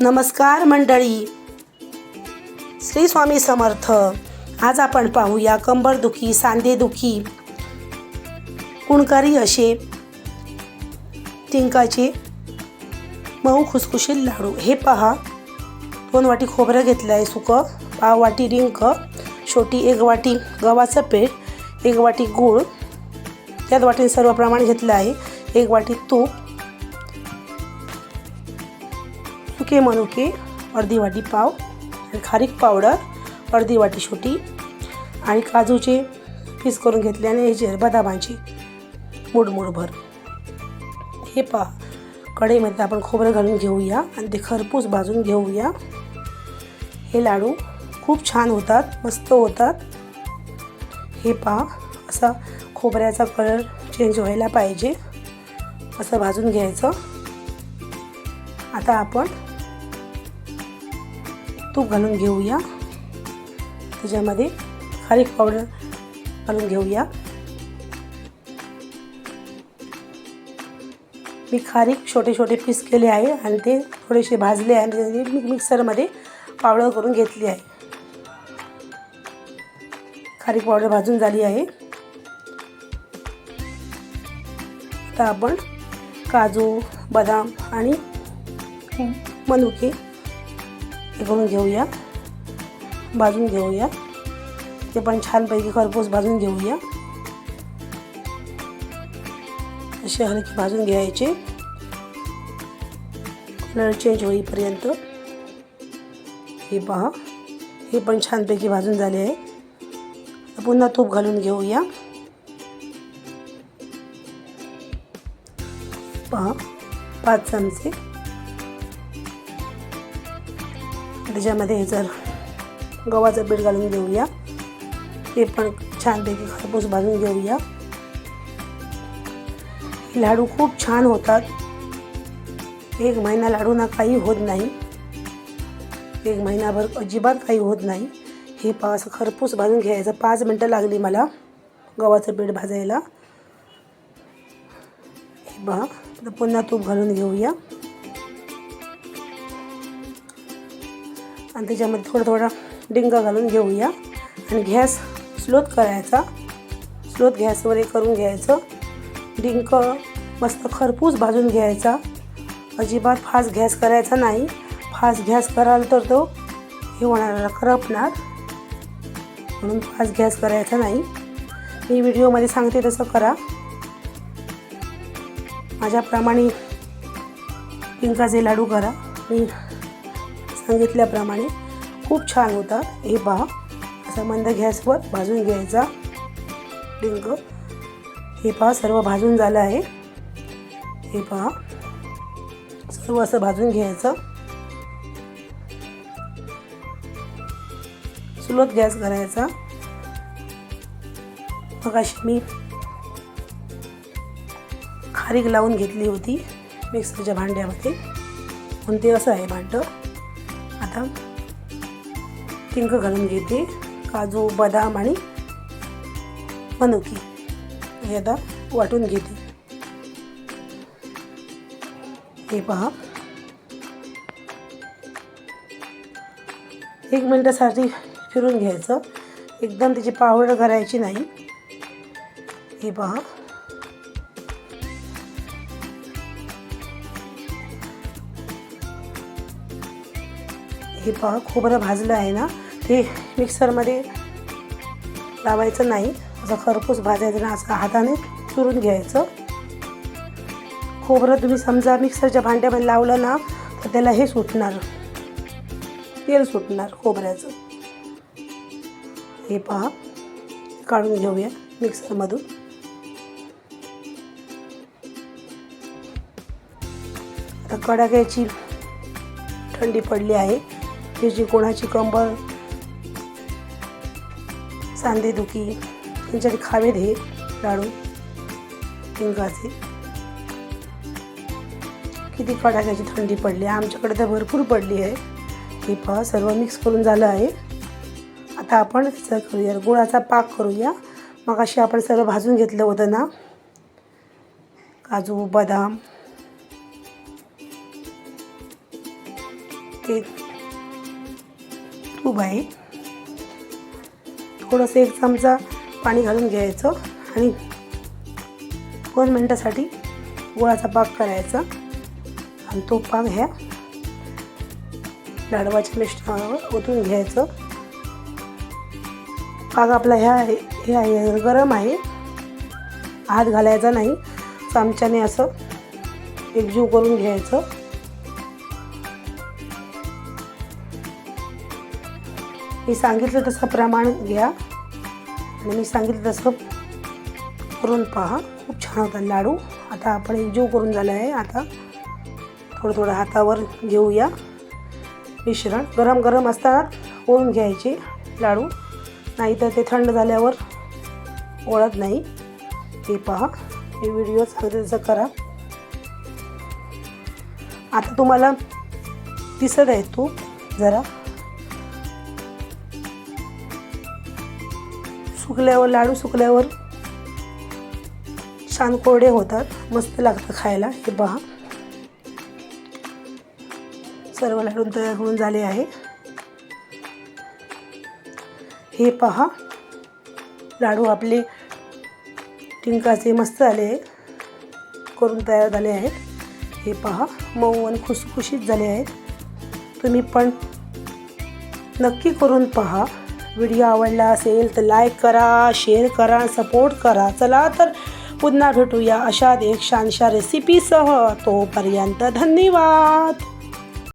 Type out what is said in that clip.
नमस्कार मंडळी. श्री स्वामी समर्थ. आज आपण पाहूया कंबरदुखी सांधेदुखी कुणकारी असे टिंकाचे मऊ खुसखुशील लाडू. हे पहा. दोन वाटी खोबरं घेतलं आहे सुकं. पाव वाटी डिंक छोटी एक वाटी गव्हाचं पीठ एक वाटी गूळ. त्याच वाटीने सर्व प्रमाण घेतलं आहे. एक वाटी तूप सुके मनुके अर्धी वाटी पाव आणि खारीक पावडर अर्धी वाटी छोटी आणि काजूचे पीस करून घेतले आणि ह्याचे बदामाची मुडमुडभर. हे पहा कढईमध्ये आपण खोबरं घालून घेऊया आणि ते खरपूस भाजून घेऊया. हे लाडू खूप छान होतात मस्त होतात. हे पहा असा खोबऱ्याचा कलर चेंज व्हायला पाहिजे. असं भाजून घ्यायचं. आता आपण तूप घालून घेऊया. त्याच्यामध्ये खारीक पावडर घालून घेऊया. मी खारीक छोटे छोटे पीस केले आहे आणि ते थोडेसे भाजले आहे आणि मी मिक्सरमध्ये पावडर करून घेतली आहे. खारीक पावडर भाजून झाली आहे. आता आपण काजू बदाम आणि मनुके करून घेऊया. भाजून घेऊया. ते पण छानपैकी खरपूस भाजून घेऊया. असे हलके भाजून घ्यायचे. कलर चेंज होईपर्यंत हे पहा. हे पण छानपैकी भाजून झाले आहे. पुन्हा तूप घालून घेऊया. पहा पाच चमचे. त्याच्यामध्ये जर गव्हाचं पीठ घालून घेऊया. ते पण छानपैकी खरपूस भाजून घेऊया. हे लाडू खूप छान होतात. एक महिना लाडूंना काही होत नाही. एक महिनाभर अजिबात काही होत नाही. हे पा असं खरपूस भाजून घ्यायचं. पाच मिनटं लागली मला गव्हाचं पीठ भाजायला. हे बघा पुन्हा तूप घालून घेऊया. आणि त्याच्यामध्ये थोडं थोडा डिंक घालून घेऊया. आणि गॅस स्लोत करायचा. स्लोत गॅसवर वगैरे करून घ्यायचं. डिंक मस्त खरपूस भाजून घ्यायचा. अजिबात फास्ट गॅस करायचा नाही. फास्ट गॅस कराल तर तो हे होणार करपणार. म्हणून फास्ट गॅस करायचा नाही. मी व्हिडिओमध्ये सांगते तसं करा. माझ्याप्रमाणे डिंकाचे लाडू करा. मी सांगितल्याप्रमाणे खूप छान होता हे पहा. असा मंद गॅसवर भाजून घ्यायचा. डिंक हे पहा सर्व भाजून झालं आहे. हे पहा. सर्व असं भाजून घ्यायचं. चुलत गॅस करायचा. मग अशी मी खारीक लावून घेतली होती मिक्सरच्या भांड्यामध्ये. पण ते असं आहे भांडं. आता टिंक घालून घेते. काजू बदाम आणि मनुकी हे आता वाटून घेते. हे पहा. एक मिनटासाठी फिरून घ्यायचं. एकदम त्याची पावडर करायची नाही. हे पहा. हे पहा खोबरं भाजलं आहे ना ते मिक्सरमध्ये लावायचं नाही. असं खरपूस भाजायचं ना असं हाताने चुरून घ्यायचं. खोबरं तुम्ही समजा मिक्सरच्या भांड्यामध्ये लावलं ना तर त्याला हे सुटणार. तेल सुटणार खोबऱ्याचं. हे पहा काढून घेऊया मिक्सरमधून. आता कडाक्याची थंडी पडली आहे. त्याची कोणाची कंबर सांधेदुखी त्यांच्यात खावेत हे लाडू हिंगाचे. किती कडाक्याची थंडी पडली आमच्याकडे तर भरपूर पडली आहे. हे पहा सर्व मिक्स करून झालं आहे. आता आपण त्याचा करूया. गुळाचा पाक करूया. मग अशी आपण सर्व भाजून घेतलं होतं ना? काजू बदाम ते तूप आहे थोडंसं एक चमचा पाणी घालून घ्यायचं आणि दोन मिनटासाठी गुळाचा पाक करायचा. आणि तो पाक ह्या लाडवाच्या मिश्रणावर ओतून घ्यायचं. पाक आपला ह्या हे आहे गरम आहे. हात घालायचा नाही. चमच्याने असं एकजीव करून घ्यायचं. मी सांगितलं तसं प्रमाण घ्या. आणि मी सांगितलं तसं करून पहा. खूप छान होता लाडू. आता आपण एकजीव करून झाला आहे. आता थोडं थोडं हातावर घेऊया. मिश्रण. गरम गरम असतात ओळून घ्यायचे लाडू. नाहीतर ते थंड झाल्यावर ओळत नाही. ते पहा. हे व्हिडिओ सांगते तसं करा. आता तुम्हाला दिसत आहे तू जरा. सुकल्यावर लाडू सुकल्यावर छान कोरडे होतात. मस्त लागतं खायला. हे पहा. सर्व लाडू तयार होऊन झाले आहे. हे पहा. लाडू आपले टिंकाचे मस्त आले करून तयार झाले आहेत. हे पहा. मऊ आणि खुसखुशीत झाले आहेत. तुम्ही पण नक्की करून पहा. व्हिडिओ आवडला असेल तर लाईक करा शेअर करा सपोर्ट करा. चला तर पुन्हा भेटूया अशा एक छानशा रेसिपीसह तोपर्यंत धन्यवाद.